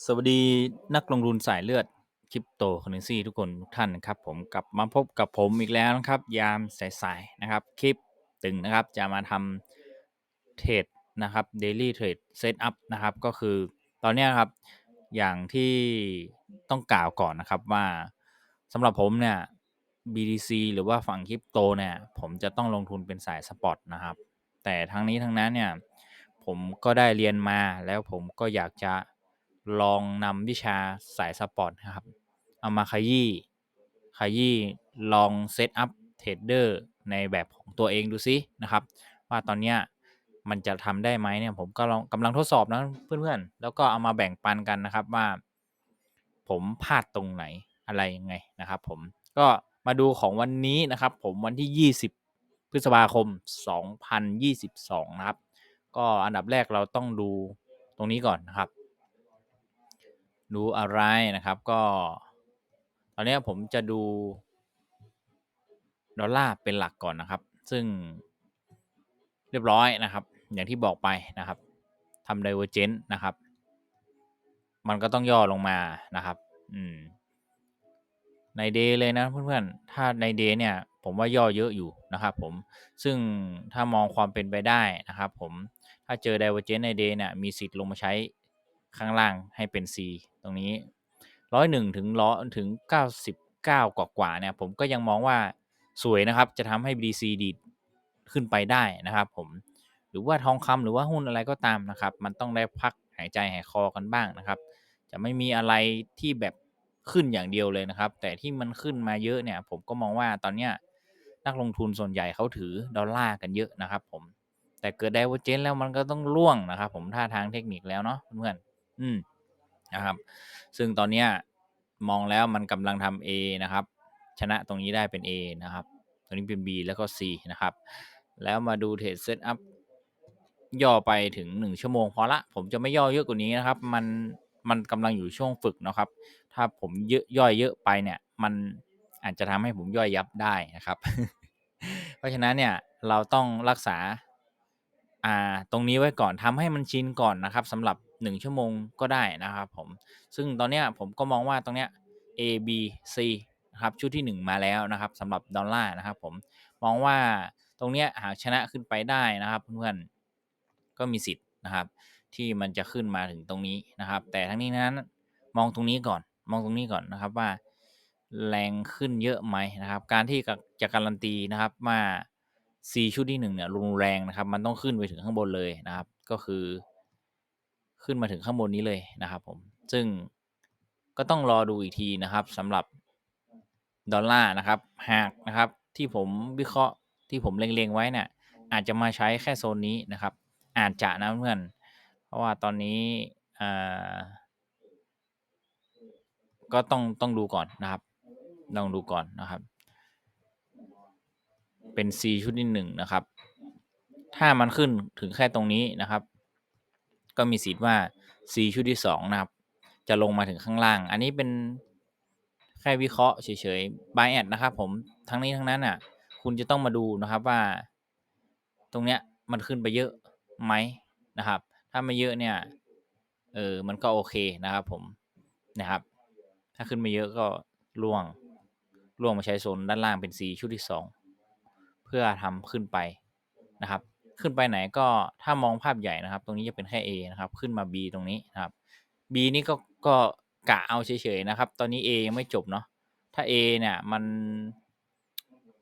สวัสดีนักลงทุนสายเลือดคริปโตเคอเรนซีทุกคนทุกท่านนะครับ ผมกลับมาพบกับผมอีกแล้วนะครับ ยามสายๆนะครับ คลิปตึงนะครับ จะมาทำเทรดนะครับ Daily Trade Setup นะครับ ก็คือตอนนี้ครับ อย่างที่ต้องกล่าวก่อนนะครับว่าสำหรับผมเนี่ย BTC หรือว่าฝั่งคริปโตเนี่ย ผมจะต้องลงทุนเป็นสายสปอตนะครับ แต่ทั้งนี้ทั้งนั้นเนี่ย ผมก็ได้เรียนมาแล้วผมก็อยากจะ ลองนำวิชาสายสปอร์ตนะครับ เอามาขยี้ขยี้ลองเซตอัพเทรดเดอร์ในแบบของตัวเองดูซินะครับ ว่าตอนเนี้ยมันจะทำได้ไหมเนี่ยผมก็ลองกำลังทดสอบนะเพื่อนๆ แล้วก็เอามาแบ่งปันกันนะครับว่า ผมพลาดตรงไหนอะไรยังไงนะครับ ผมก็มาดูของวันนี้นะครับ ผมวันที่ 20 พฤษภาคม 2022 นะครับ ก็อันดับแรกเราต้องดูตรงนี้ก่อนนะครับ ดูอะไรนะครับ ก็ ตอนนี้ผมจะดูดอลลาร์เป็นหลักก่อนนะครับ ซึ่งเรียบร้อยนะครับ อย่างที่บอกไปนะครับทำ divergent นะครับ มันก็ต้องย่อลงมานะครับ อืม ในเดย์เลยนะเพื่อนๆ ถ้าในเดย์เนี่ย ผมว่าย่อเยอะอยู่นะครับผม ซึ่งถ้ามองความเป็นไปได้นะครับ ผม ถ้าเจอ divergent ในเดย์เนี่ย มีสิทธิ์ลงมาใช้ ข้างล่างให้เป็น C ตรงนี้ร้อยหนึ่งถึงร้อถึงเก้าสิบเก้ากว่ากว่าเนี่ยผมก็ยังมองว่าสวยนะครับ จะทำให้ BTC ดีดขึ้นไปได้นะครับผมหรือว่าทองคำหรือว่าหุ้นอะไรก็ตามนะครับ มันต้องได้พักหายใจหายคอกันบ้างนะครับ จะไม่มีอะไรที่แบบขึ้นอย่างเดียวเลยนะครับ แต่ที่มันขึ้นมาเยอะเนี่ย ผมก็มองว่าตอนเนี้ยนักลงทุนส่วนใหญ่เขาถือดอลลาร์กันเยอะนะครับ ผมแต่เกิดไดเวอร์เจนแล้วมันก็ต้องล่วงนะครับ ผมท่าทางเทคนิคแล้วเนาะเพื่อนๆ อืมนะครับ ซึ่งตอนเนี้ยมองแล้วมันกำลังทำ A นะครับ ชนะตรงนี้ได้เป็น A นะครับ ตรงนี้เป็น B แล้วก็ C นะครับ แล้วมาดูเทรดเซตอัพย่อไปถึง 1 ชั่วโมงพอละ ผมจะไม่ย่อเยอะกว่านี้นะครับ มันมันกำลังอยู่ช่วงฝึกนะครับ ถ้าผมเยอะย่อยเยอะไปเนี่ย มันอาจจะทำให้ผมย่อยยับได้นะครับ เพราะฉะนั้นเนี่ยเราต้องรักษา อ่า ตรงนี้ไว้ก่อน ทำให้มันชินก่อนนะครับสำหรับ 1 ชั่วโมงก็ได้นะครับผม ซึ่งตอนเนี้ยผมก็มองว่าตรงเนี้ย A B C นะครับชุดที่ 1 มาแล้วนะครับสำหรับดอลลาร์นะครับผมมองว่าตรงเนี้ยหากชนะขึ้นไปได้นะครับเพื่อนๆก็มีสิทธิ์นะครับ ที่มันจะขึ้นมาถึงตรงนี้นะครับ แต่ทั้งนี้นั้นมองตรงนี้ก่อน มองตรงนี้ก่อนนะครับว่า แรงขึ้นเยอะไหมนะครับ การที่จะการันตีนะครับว่า C ชุดที่1เนี่ยรุนแรงนะครับ มันต้องขึ้นไปถึงข้างบนเลยนะครับ ก็คือ ขึ้นมาถึงข้างบนนี้เลยนะครับผม ซึ่งก็ต้องรอดูอีกทีนะครับสำหรับดอลลาร์นะครับ หากนะครับที่ผมวิเคราะห์ที่ผมเล็งๆไว้เนี่ยอาจจะมาใช้แค่โซนนี้นะครับ อาจจะนะเพื่อน เพราะว่าตอนนี้ก็ต้องต้องดูก่อนนะครับลองดูก่อนนะครับ เป็น C ชุดที่หนึ่งนะครับ ถ้ามันขึ้นถึงแค่ตรงนี้นะครับ ก็มีสิทธิ์ว่า C ชุดที่สองนะครับ จะลงมาถึงข้างล่าง อันนี้เป็นแค่วิเคราะห์เฉยๆ buy at นะครับผมทั้งนี้ทั้งนั้นอะ คุณจะต้องมาดูนะครับว่า ตรงเนี้ยมันขึ้นไปเยอะไหมนะครับ ถ้าไม่เยอะเนี่ยเออมันก็โอเคนะครับผมนะครับ ถ้าขึ้นไม่เยอะก็ล่วงล่วงมาใช้โซนด้านล่างเป็น C ชุดที่2เพื่อทำขึ้นไปนะครับ ขึ้นไปไหนก็ถ้ามองภาพใหญ่นะครับ ตรงนี้จะเป็นแค่ A นะครับ ขึ้นมา B ตรงนี้นะครับ B นี่ก็ก็กะเอาเฉยๆนะครับ ตอนนี้ A ยังไม่จบเนาะถ้า A เนี่ยมัน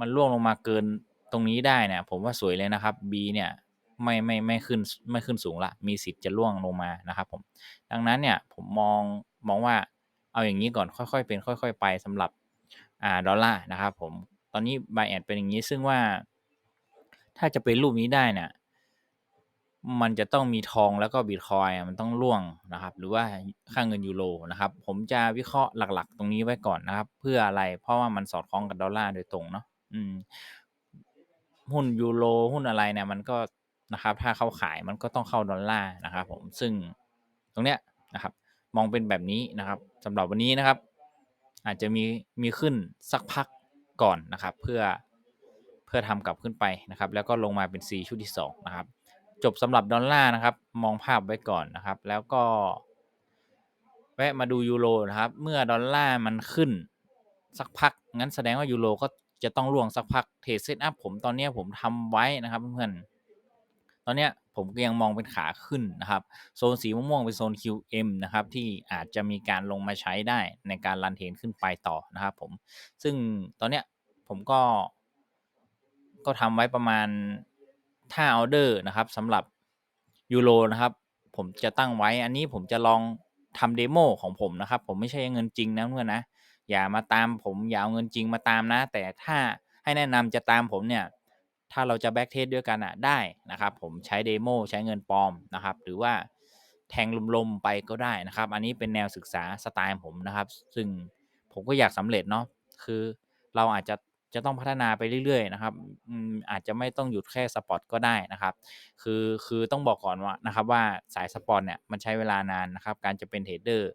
มันล่วงลงมาเกินตรงนี้ได้เนี่ย ผมว่าสวยเลยนะครับ B เนี่ยไม่ไม่ไม่ขึ้นไม่ขึ้นสูงละ มีสิทธิ์จะล่วงลงมานะครับผม ดังนั้นเนี่ยผมมองมองว่าเอาอย่างนี้ก่อนค่อยๆเป็น ค่อย ๆ ไปสำหรับอ่าดอลลาร์นะครับผม ตอนนี้บายแอดเป็นอย่างนี้ซึ่งว่า ถ้าจะเป็นรูปนี้ได้เนี่ยมันจะต้องมีทองแล้วก็บิตคอยมันต้องล่วงนะครับ หรือว่าค่าเงินยูโรนะครับ ผมจะวิเคราะห์หลัก ๆ ตรงนี้ไว้ก่อนนะครับ เพื่ออะไรเพราะว่ามันสอดคล้องกับดอลลาร์โดยตรงเนาะอืม หุ้นยูโรหุ้นอะไรเนี่ยมันก็นะครับ ถ้าเข้าขายมันก็ต้องเข้าดอลลาร์นะครับผมซึ่งตรงเนี้ยนะครับ มองเป็นแบบนี้นะครับสำหรับวันนี้นะครับ อาจจะมีมีขึ้นสักพัก ก่อนนะครับ เพื่อเพื่อทำกลับขึ้นไปนะครับ แล้วก็ลงมาเป็น C ชุดที่2นะครับ จบสำหรับดอลลาร์นะครับ มองภาพไว้ก่อนนะครับ แล้วก็แวะมาดูยูโรนะครับ เมื่อดอลลาร์มันขึ้นสักพัก งั้นแสดงว่ายูโรก็จะต้องล่วงสักพักเทรดเซตอัพผมตอนนี้ผมทำไว้นะครับเพื่อนๆ ตอนเนี้ยผมก็ยังมองเป็นขาขึ้นนะครับ โซนสีม่วงๆเป็นโซน QM นะครับที่อาจจะมีการลงมาใช้ได้ในการรันเทนขึ้นไปต่อนะครับผมซึ่งตอนเนี้ยผมก็ ก็ทำไว้ประมาณถ้าออเดอร์นะครับสำหรับยูโรนะครับ ผมจะตั้งไว้อันนี้ผมจะลองทำเดโมของผมนะครับ ผมไม่ใช่เงินจริงนะเพื่อนนะอย่ามาตามผมอย่าเอาเงินจริงมาตามนะ แต่ถ้าให้แนะนำจะตามผมเนี่ย ถ้าเราจะแบ็กเทสด้วยกันอะได้นะครับ ผมใช้เดโมใช้เงินปลอมนะครับ หรือว่าแทงลมๆไปก็ได้นะครับ อันนี้เป็นแนวศึกษาสไตล์ผมนะครับ ซึ่งผมก็อยากสำเร็จเนาะคือเราอาจจะจะต้องพัฒนาไปเรื่อยๆนะครับอาจจะไม่ต้องหยุดแค่สปอร์ตก็ได้นะครับ คือคือต้องบอกก่อนว่านะครับว่าสายสปอร์ตเนี่ยมันใช้เวลานานนะครับ การจะเป็นเทรดเดอร์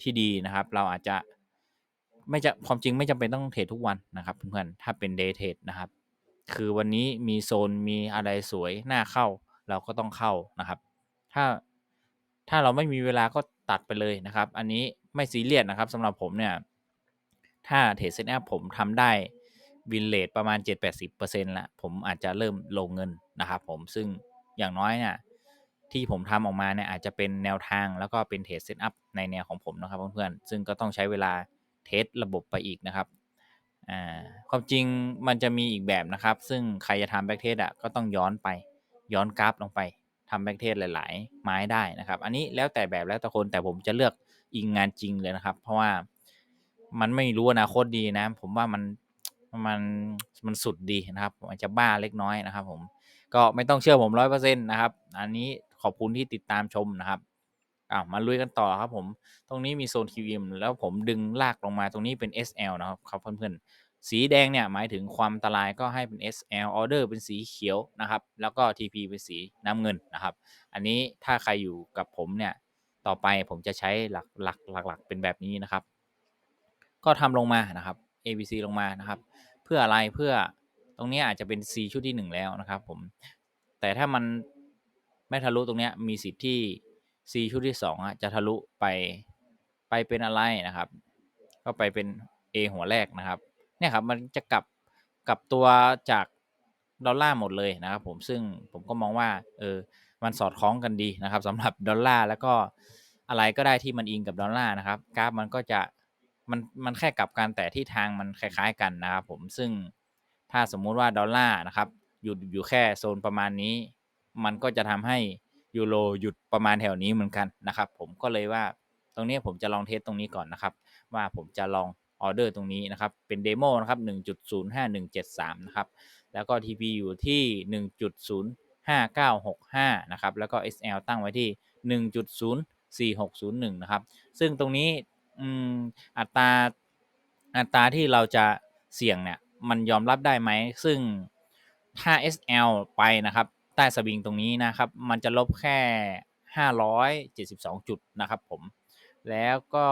ที่ดีนะครับ เราอาจจะไม่จะความจริงไม่จำเป็นต้องเทรดทุกวันนะครับเพื่อนๆถ้าเป็นเดย์เทรดนะครับ คือวันนี้มีโซนมีอะไรสวยน่าเข้าเราก็ต้องเข้านะครับ ถ้าถ้าเราไม่มีเวลาก็ตัดไปเลยนะครับ อันนี้ไม่ซีเรียสนะครับสำหรับผมเนี่ยถ้าเทรดเซ็ตอัพผมทำได้วินเลทประมาณ 7-80%ละผมอาจจะเริ่มลงเงินนะครับผมซึ่งอย่างน้อยเนี่ยที่ผมทำออกมาเนี่ยอาจจะเป็นแนวทางแล้วก็เป็นเทรดเซตอัพในแนวของผมนะครับเพื่อนๆซึ่งก็ต้องใช้เวลาเทสระบบไปอีกนะครับ อ่าความจริงมันจะมีอีกแบบนะครับ ซึ่งใครจะทำแบ็กเทสอะก็ต้องย้อนไปย้อนกราฟลงไปทำแบ็กเทสหลาย ๆ ไม้ได้นะครับ อันนี้แล้วแต่แบบแล้วแต่คนแต่ผมจะเลือกอิงงานจริงเลยนะครับ เพราะว่ามันไม่รู้อนาคตดีนะ ผมว่ามันมันมันสุดดีนะครับมอาจจะบ้าเล็กน้อยนะครับ ผมก็ไม่ต้องเชื่อผมร้อยเปอร์เซ็นต์นะครับ อันนี้ขอบคุณที่ติดตามชมนะครับอ้ามาลุยกันต่อครับผม ตรงนี้มีโซน QM แล้วผมดึงลากลงมาตรงนี้เป็น SL นะครับครับเพื่อนๆ สีแดงเนี่ยหมายถึงความอันตรายก็ให้เป็น SL order เป็นสีเขียวนะครับ แล้วก็ TP เป็นสีน้ำเงินนะครับ อันนี้ถ้าใครอยู่กับผมเนี่ยต่อไปผมจะใช้หลักหลักหลักๆเป็นแบบนี้นะครับ ก็ทำลงมานะครับ ABC ลงมานะครับ เพื่ออะไรเพื่อตรงนี้อาจจะเป็น C ชุดที่ 1 แล้วนะครับผมแต่ถ้ามันไม่ทะลุตรงนี้มีสิทธิ์ที่ C ชุดที่2อะจะทะลุไปไปเป็นอะไรนะครับ ก็ไปเป็น A หัวแรกนะครับ เนี่ยครับมันจะกลับกลับตัวจากดอลลาร์หมดเลยนะครับผมซึ่งผมก็มองว่าเออมันสอดคล้องกันดีนะครับสำหรับดอลลาร์แล้วก็อะไรก็ได้ที่มันอิงกับดอลลาร์นะครับกราฟมันก็จะมันมันแค่กลับกันแต่ที่ทางมันคล้าย ๆ กันนะครับผมซึ่งถ้าสมมุติว่าดอลลาร์นะครับหยุดอยู่แค่โซนประมาณนี้ มันก็จะทำให้ยูโรหยุดประมาณแถวนี้เหมือนกันนะครับ ผมก็เลยว่าตรงนี้ผมจะลองเทสตรงนี้ก่อนนะครับ ว่าผมจะลอง ออเดอร์ตรงนี้นะครับ เป็นเดโมนะครับ1.05173 นะครับ แล้วก็ TP อยู่ที่ 1.05965 นะครับ แล้วก็ SL ตั้งไว้ที่ 1.04601 นะครับ ซึ่งตรงนี้อัตราอัตราที่เราจะเสี่ยงเนี่ย มันยอมรับได้ไหม ซึ่งถ้า SL ไปนะครับ ใต้สวิงตรงนี้นะครับ มันจะลบแค่ 572 จุดนะครับผม แล้วก็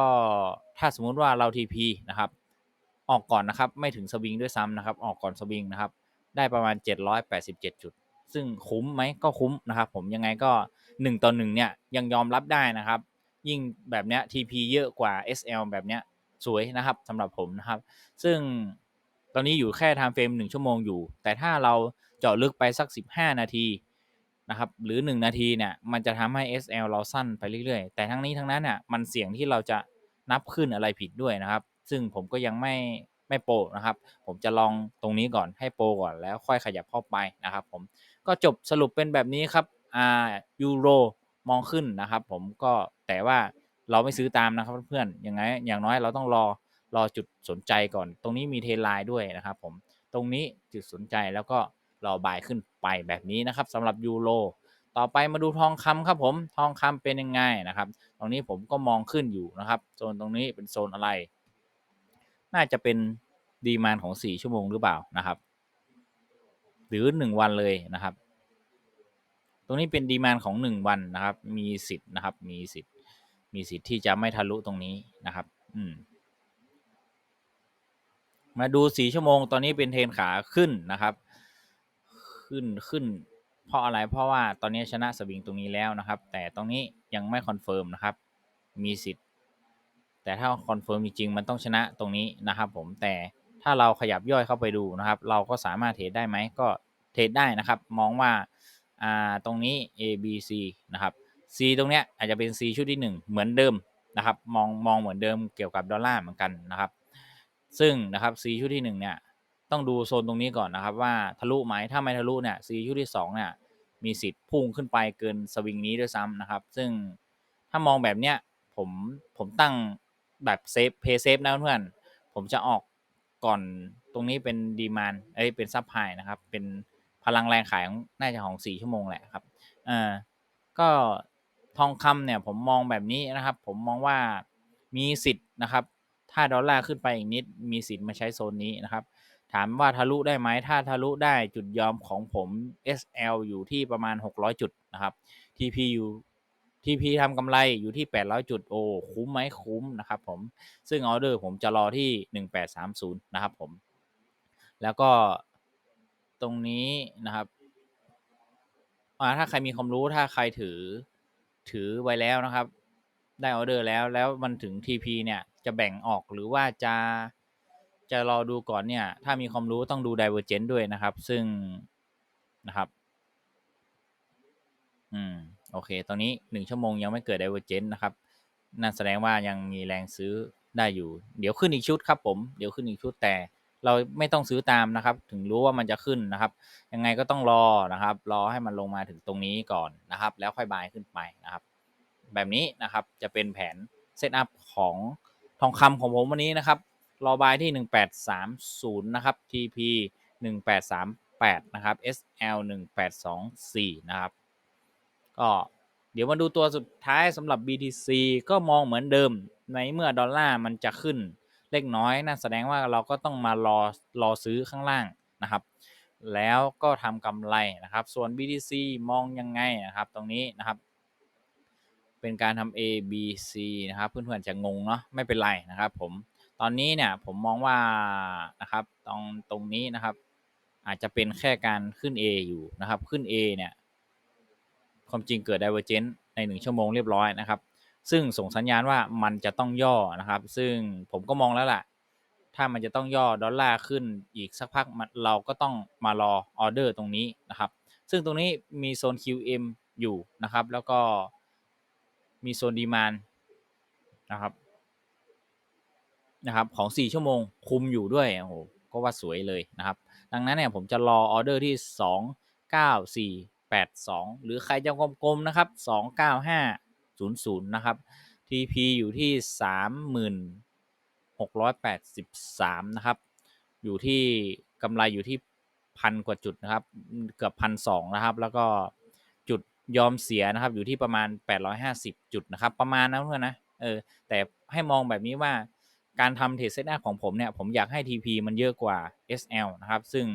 ถ้าสมมุติว่าเรา TP นะครับ ออกก่อนนะครับ ไม่ถึงสวิงด้วยซ้ำนะครับ ออกก่อนสวิงนะครับ ได้ประมาณ 787 จุด ซึ่งคุ้มไหมก็คุ้มนะครับ ผมยังไงก็ 1 ต่อ 1 เนี่ยยังยอมรับได้นะครับ ยิ่งแบบเนี้ย TP เยอะกว่า SL แบบเนี้ยสวยนะครับสำหรับผมนะครับ ซึ่งตอนนี้อยู่แค่ time frame 1ชั่วโมงอยู่ แต่ถ้าเราเจาะลึกไปสัก 15 นาที นะครับหรือ 1 นาทีเนี่ยมันจะทำให้ SL เราสั้นไปเรื่อยๆ แต่ทั้งนี้ทั้งนั้นน่ะมันเสี่ยงที่เราจะนับขึ้นอะไรผิดด้วยนะครับ ซึ่งผมก็ยังไม่ไม่โปรนะครับ ผมจะลองตรงนี้ก่อนให้โปรก่อนแล้วค่อยขยับเข้าไปนะครับผมก็จบสรุปเป็นแบบนี้ครับอ่ายูโรมองขึ้นนะครับ ผมก็แต่ว่าเราไม่ซื้อตามนะครับเพื่อนๆอย่างไงอย่างน้อยเราต้องรอรอจุดสนใจก่อน ตรงนี้มีเทไลน์ด้วยนะครับผมตรงนี้จุดสนใจแล้วก็ เรอบายขึ้นไปแบบนี้นะครับสำหรับยูโรต่อไปมาดูทองคำครับผมทองคำเป็นยังไงนะครับ ตรงนี้ผมก็มองขึ้นอยู่นะครับโซนตรงนี้เป็นโซนอะไร น่าจะเป็นดีมานของ 4 ชั่วโมงหรือเปล่านะครับ หรือ 1 วันเลยนะครับ ตรงนี้เป็นดีมานของ 1 วันนะครับ มีสิทธิ์นะครับ มีสิทธิ์ มีสิทธิ์ที่จะไม่ทะลุตรงนี้นะครับ อืมมาดู 4 ชั่วโมงตอนนี้เป็นเทนขาขึ้นนะครับ ขึ้นขึ้น เพราะอะไรเพราะว่าตอนนี้ชนะสวิงตรงนี้แล้วนะครับ แต่ตรงนี้ยังไม่คอนเฟิร์มนะครับ มีสิทธิ์ แต่ถ้าคอนเฟิร์มจริงๆมันต้องชนะตรงนี้นะครับผมแต่ถ้าเราขยับย่อยเข้าไปดูนะครับ เราก็สามารถเทรดได้ไหมก็เทรดได้นะครับ มองว่าอ่าตรงนี้ A B C นะครับ C ตรงเนี้ยอาจจะเป็น C ชุดที่ 1 เหมือนเดิมนะครับ มองมองเหมือนเดิมเกี่ยวกับดอลลาร์เหมือนกันนะครับ ซึ่งนะครับ C ชุดที่1เนี่ย ต้องดูโซนตรงนี้ก่อนนะครับว่าทะลุไหมถ้าไม่ทะลุเนี่ย C ชุดที่2เนี่ยมีสิทธิ์พุ่งขึ้นไปเกินสวิงนี้ด้วยซ้ำนะครับ ซึ่งถ้ามองแบบเนี้ยผมผมตั้งแบบเซฟเพย์เซฟนะเพื่อนผมจะออกก่อนตรงนี้เป็นดีมานเอ้ยเป็นซับไพนะครับ เป็นพลังแรงขายของน่าจะของ 4 ชั่วโมงแหละครับอ่าก็ทองคำเนี่ยผมมองแบบนี้นะครับ ผมมองว่ามีสิทธิ์นะครับ ถ้าดอลลาร์ขึ้นไปอีกนิดมีสิทธิ์มาใช้โซนนี้นะครับ ถามว่าทะลุได้ไหมถ้าทะลุได้จุดยอมของผม SL อยู่ที่ประมาณ 600 จุดนะครับ TP อยู่ TP ทำกำไรอยู่ที่ 800 จุด โอ้คุ้มไหมคุ้มนะครับผม ซึ่งออเดอร์ผมจะรอที่ 1830 นะครับผม แล้วก็ตรงนี้นะครับถ้าใครมีความรู้ถ้าใครถือถือไว้แล้วนะครับ ได้ออเดอร์แล้วแล้วมันถึง TP เนี่ยจะแบ่งออกหรือว่าจะ จะรอดูก่อนเนี่ย ถ้ามีความรู้ต้องดู Divergent ด้วยนะครับ ซึ่งนะครับ อืม โอเค ตอนนี้1ชั่วโมงยังไม่เกิด Divergent นะครับ นั่นแสดงว่ายังมีแรงซื้อได้อยู่ เดี๋ยวขึ้นอีกชุดครับผม เดี๋ยวขึ้นอีกชุดแต่เราไม่ต้องซื้อตามนะครับ ถึงรู้ว่ามันจะขึ้นนะครับ ยังไงก็ต้องรอนะครับ รอให้มันลงมาถึงตรงนี้ก่อนนะครับ แล้วค่อยบายขึ้นไปนะครับ แบบนี้นะครับ จะเป็นแผนเซตอัพของทองคำของผมวันนี้นะครับ รอบายที่ 1830 นะครับ TP 1838 นะครับ SL 1824 นะครับ ก็เดี๋ยวมาดูตัวสุดท้ายสำหรับ BTC ก็มองเหมือนเดิม ในเมื่อดอลลาร์มันจะขึ้นเล็กน้อยนะแสดงว่าเราก็ต้องมารอรอซื้อข้างล่างนะครับ แล้วก็ทำกำไรนะครับ ส่วน BTC มองยังไงนะครับ ตรงนี้นะครับ เป็นการทำ A B C นะครับ เพื่อนๆจะงงเนาะไม่เป็นไรนะครับผม ตอนนี้เนี่ยผมมองว่านะครับตรงตรงนี้นะครับ อาจจะเป็นแค่การขึ้น A อยู่นะครับขึ้น A เนี่ยความจริงเกิด Divergent ใน 1 ชั่วโมงเรียบร้อยนะครับ ซึ่งส่งสัญญาณว่ามันจะต้องย่อนะครับ ซึ่งผมก็มองแล้วล่ะ ถ้ามันจะต้องย่อดอลลาร์ขึ้นอีกสักพักเราก็ต้องมารอออเดอร์ตรงนี้นะครับ ซึ่งตรงนี้มีโซน QM อยู่นะครับ แล้วก็มีโซนดีมานนะครับ นะครับของ 4 ชั่วโมงคุมอยู่ด้วยโอ้โหก็ว่าสวยเลยนะครับ ดังนั้นเนี่ยผมจะรอออเดอร์ที่ 2 9 4 8 2 หรือใครจะกลมๆนะครับ 2 9 5 0 0 นะครับ TP อยู่ที่ 3683 นะครับ อยู่ที่กำไรอยู่ที่พันกว่าจุดนะครับ เกือบพันสองนะครับ แล้วก็จุดยอมเสียนะครับ อยู่ที่ประมาณ 850 จุดนะครับ ประมาณนั้นเพื่อนนะเออแต่ให้มองแบบนี้ว่า การทำเทรดเซตอัพของผมเนี่ยผมอยากให้ TP มันเยอะกว่า SL นะครับ ซึ่ง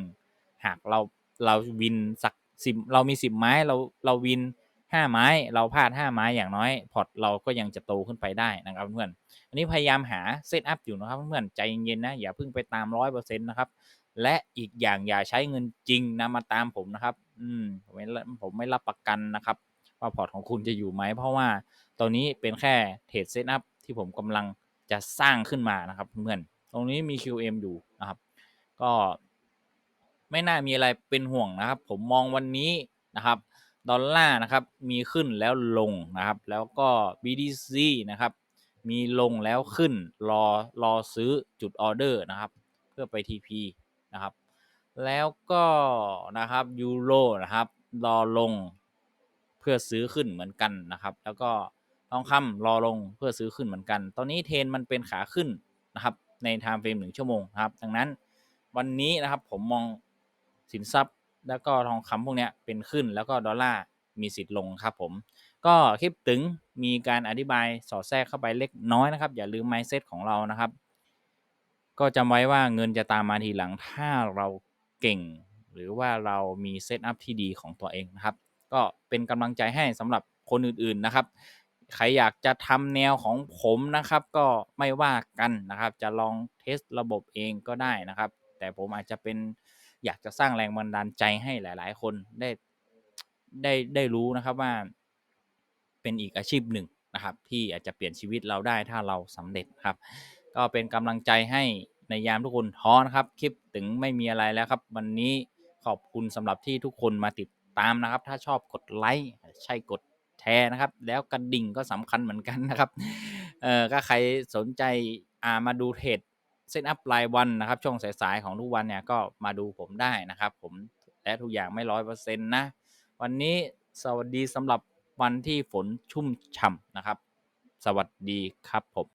หากเราเราวินสักสิบเรามีสิบไม้เราเราวินห้าไม้ เราพลาดห้าไม้อย่างน้อย พอร์ตเราก็ยังจะโตขึ้นไปได้นะครับเพื่อนอันนี้พยายามหาเซตอัพอยู่นะครับเพื่อนใจเย็นๆนะอย่าเพิ่งไปตามร้อยเปอร์เซ็นต์นะครับและอีกอย่างอย่าใช้เงินจริงนะมาตามผมนะครับ อืมผมไม่ผมไม่รับประกันนะครับ ว่าพอร์ตของคุณจะอยู่ไหมเพราะว่าตอนนี้เป็นแค่เทรดเซตอัพที่ผมกำลัง จะสร้างขึ้นมานะครับเพื่อนตรงนี้มี QM อยู่นะครับ ก็ไม่น่ามีอะไรเป็นห่วงนะครับ ผมมองวันนี้นะครับดอลลาร์นะครับมีขึ้นแล้วลงนะครับ แล้วก็ BTC นะครับ มีลงแล้วขึ้นรอรอซื้อจุดออเดอร์นะครับ เพื่อไป TP นะครับ แล้วก็นะครับยูโรนะครับรอลงเพื่อซื้อขึ้นเหมือนกันนะครับ แล้วก็ ทองคำรอลงเพื่อซื้อขึ้นเหมือนกัน ตอนนี้เทนมันเป็นขาขึ้นนะครับในไทม์เฟรมหนึ่งชั่วโมงนะครับ ดังนั้นวันนี้นะครับผมมองสินทรัพย์แล้วก็ทองคำพวกนี้เป็นขึ้นแล้วก็ดอลลาร์มีสิทธิ์ลงครับผมก็คลิปถึงมีการอธิบายสอดแทรกเข้าไปเล็กน้อยนะครับ อย่าลืมไมซ์เซตของเรานะครับ ก็จำไว้ว่าเงินจะตามมาทีหลังถ้าเราเก่ง หรือว่าเรามีเซตอัพที่ดีของตัวเองนะครับ ก็เป็นกำลังใจให้สำหรับคนอื่นๆนะครับ ใครอยากจะทำแนวของผมนะครับ ก็ไม่ว่ากันนะครับ จะลองเทสระบบเองก็ได้นะครับ แต่ผมอาจจะเป็นอยากจะสร้างแรงบันดาลใจให้หลาย ๆ คนได้ได้ได้รู้นะครับว่า เป็นอีกอาชีพหนึ่งนะครับ ที่อาจจะเปลี่ยนชีวิตเราได้ถ้าเราสำเร็จครับ ก็เป็นกำลังใจให้ในยามทุกคนท้อนะครับ คลิปถึงไม่มีอะไรแล้วครับ วันนี้ขอบคุณสำหรับที่ทุกคนมาติดตามนะครับ ถ้าชอบกดไลค์ใช่กด ชร์นะครับ แล้วกระดิ่งก็สำคัญเหมือนกันนะครับเออก็ใครสนใจอ่ามาดูเทรดเซตอัพรายวันนะครับ ช่วงสายๆของทุกวันเนี่ยก็มาดูผมได้นะครับ ผมและทุกอย่างไม่ร้อยเปอร์เซ็นต์นะ วันนี้สวัสดีสำหรับวันที่ฝนชุ่มฉ่ำนะครับ สวัสดีครับผม